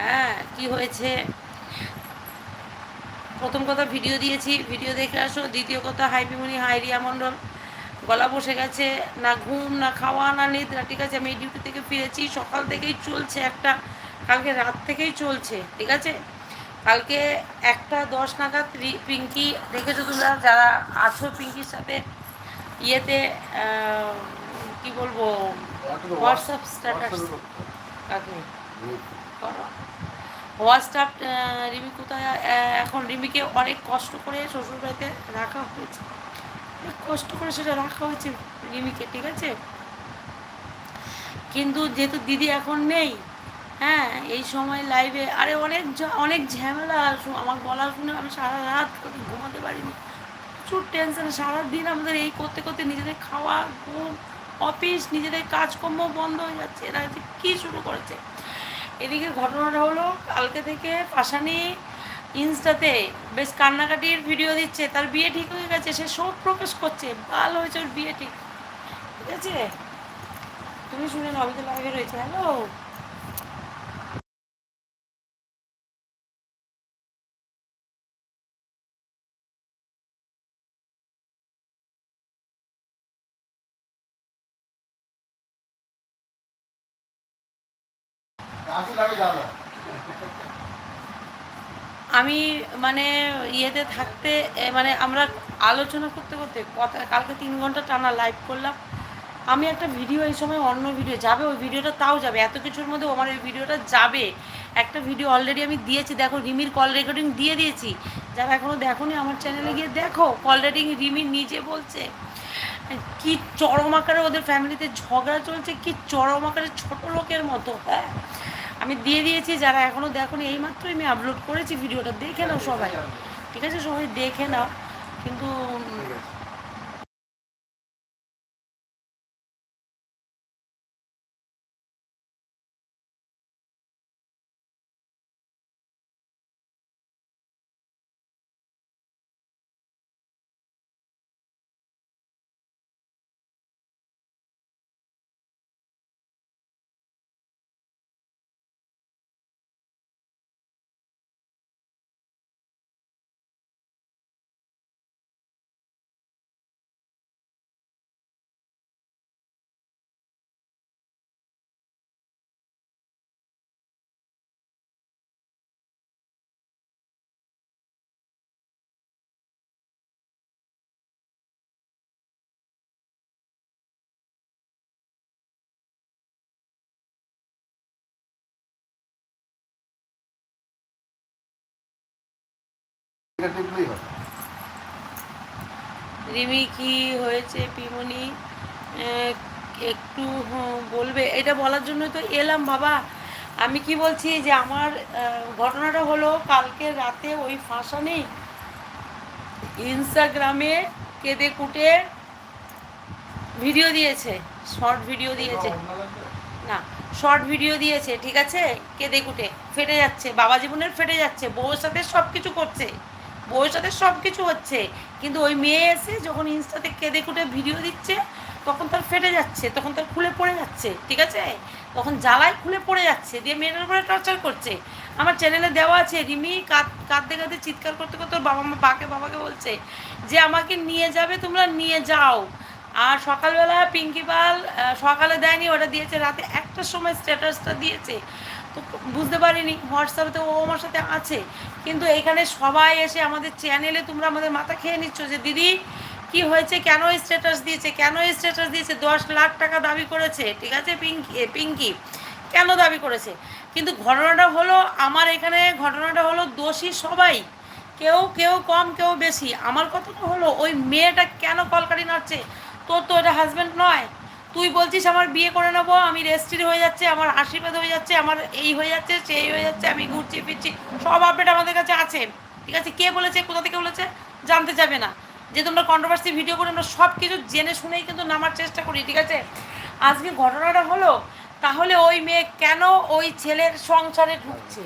হ্যাঁ কি হয়েছে? প্রথম কথা ভিডিও দিয়েছি ভিডিও দেখে আসো। দ্বিতীয় কথা হাইপিমনি হাই রিয়া মণ্ডল। গলা বসে গেছে না ঘুম না খাওয়া না নিদ্রা ঠিক আছে? আমি ডিউটি থেকে ফিরেছি সকাল থেকেই চলছে একটা কালকে রাত থেকেই চলছে ঠিক আছে? কালকে একটা দশ নাগাদ পিঙ্কি দেখেছ তোমরা? যারা আছো পিঙ্কির সাথে ইয়েতে কি বলব? হোয়াটসঅ্যাপ স্ট্যাটাস কাকে? করো। হোয়াটসঅ্যাপ রিমি কোথায় এখন রিমিকে অনেক কষ্ট করে শ্বশুরবাড়িতে রাখা হয়েছে। অনেক কষ্ট করে সেটা রাখা হয়েছে রিমিকে, ঠিক আছে? কিন্তু যেহেতু দিদি এখন নেই হ্যাঁ এই সময় লাইভে আরে অনেক অনেক ঝামেলা আমার গলা শুনে আমি সারা রাত ঘুমাতে পারিনি। প্রচুর টেনশনে সারাদিন আমাদের এই করতে করতে নিজেদের খাওয়া, ঘুম অফিস নিজেদের কাজকর্ম বন্ধ হয়ে যাচ্ছে। এরা কী শুরু করেছে? এদিকে ঘটনাটা হলো, কালকে থেকে পাশানি ইনস্টাতে বেশ কান্নাকাটির ভিডিও দিচ্ছে। তার বিয়ে ঠিক হয়ে গেছে, সে শোক প্রকাশ করছে। ভালো হয়েছে ওর বিয়ে ঠিক। ঠিক আছে? তুমি শুনে নাও, আমি লাইভে রয়েছে। হ্যালো আমি মানে ইয়েতে থাকতে মানে আমরা আলোচনা করতে করতে কথা, কালকে তিন ঘণ্টা টানা লাইভ করলাম। আমি একটা ভিডিও এই সময় অন্য ভিডিও যাবে ওই ভিডিওটা তাও যাবে। এত কিছুর মধ্যে আমার ওই ভিডিওটা যাবে। একটা ভিডিও অলরেডি আমি দিয়েছি। দেখো, রিমির কল রেকর্ডিং দিয়ে দিয়েছি। যারা এখনও দেখোনি আমার চ্যানেলে গিয়ে দেখো কল রেকর্ডিং রিমি নিজে বলছে। কি চরম আকারে ওদের ফ্যামিলিতে ঝগড়া চলছে, কি চরম আকারে ছোটো লোকের মতো হ্যাঁ? আমি দিয়ে দিয়েছি, যারা এখনও দেখোনি, এইমাত্রই আমি আপলোড করেছি, ভিডিওটা দেখে নাও সবাই। ঠিক আছে, সবাই দেখে নাও। কিন্তু রিমি কি হয়েছে পিমনি? একটু হুম, বলবে। এটা বলার জন্য তো এলাম বাবা। আমি কি বলছি যে আমার ঘটনাটা হলো কালকে রাতে ওই ফাঁসা নেই ইনস্টাগ্রামে কেঁদে কুটে ভিডিও দিয়েছে শর্ট ভিডিও দিয়েছে। না শর্ট ভিডিও দিয়েছে ঠিক আছে? কেঁদে কুটে ফেটে যাচ্ছে বাবা জীবনের ফেটে যাচ্ছে বউর সাথে সব কিছু করছে। বউয়ের সাথে সব কিছু হচ্ছে। কিন্তু ওই মেয়ে এসে যখন ইনস্টাতে কেঁদে কুটে ভিডিও দিচ্ছে, তখন তার ফেটে যাচ্ছে, তখন তার খুলে পড়ে যাচ্ছে, ঠিক আছে? তখন জ্বালায় খুলে পড়ে যাচ্ছে, দিয়ে মেয়েটার উপরে টর্চার করছে। আমার চ্যানেলে দেওয়া আছে, রিমি, কাঁদ, কাঁদতে কাঁদতে চিৎকার করতে করতে বাবা মা, বাকে, বাবাকে বলছে যে, আমাকে নিয়ে যাবে, তোমরা নিয়ে যাও। আর সকালবেলা পিঙ্কি পাল সকালে দেয়নি, ওটা দিয়েছে রাতে। একটার সময় স্ট্যাটাসটা দিয়েছে। তো বুঝতে পারিনি হোয়াটসঅ্যাপে তো ও আমার সাথে আছে। কিন্তু এখানে সবাই এসে আমাদের চ্যানেলে তোমরা আমাদের মাথা খেয়ে নিচ্ছ যে, দিদি, কি হয়েছে? কেন স্ট্যাটাস দিয়েছে? কেন স্ট্যাটাস দিয়েছে? দশ লাখ টাকা দাবি করেছে। ঠিক আছে, পিঙ্কি পিঙ্কি, কেন দাবি করেছে? কিন্তু ঘটনাটা হলো, আমার এখানে ঘটনাটা হলো দোষী সবাই। কেউ কেউ কম, কেউ বেশি। আমার কথাটা হলো, ওই মেয়েটা কেন কলকারি নাড়ছে? তোর তো এটা হাজব্যান্ড নয়। তুই বলছিস আমার বিয়ে করে নেব, আমি রেস্ট্রি হয়ে যাচ্ছে, আমার আশীর্বাদ হয়ে যাচ্ছে, আমার এই হয়ে যাচ্ছে, সেই হয়ে যাচ্ছে, আমি ঘুরছি ফিরছি, সব আপডেট আমাদের কাছে আছে। ঠিক আছে? কে বলেছে? কোথা থেকে বলেছে? জানতে যাবে না। যে তোমরা কন্ট্রোভার্সি ভিডিও করে আমরা সব কিছু জেনে শুনেই কিন্তু নামার চেষ্টা করি, ঠিক আছে? আজকে ঘটনাটা হলো, তাহলে ওই মেয়ে কেন ওই ছেলের সংসারে ঢুকছে?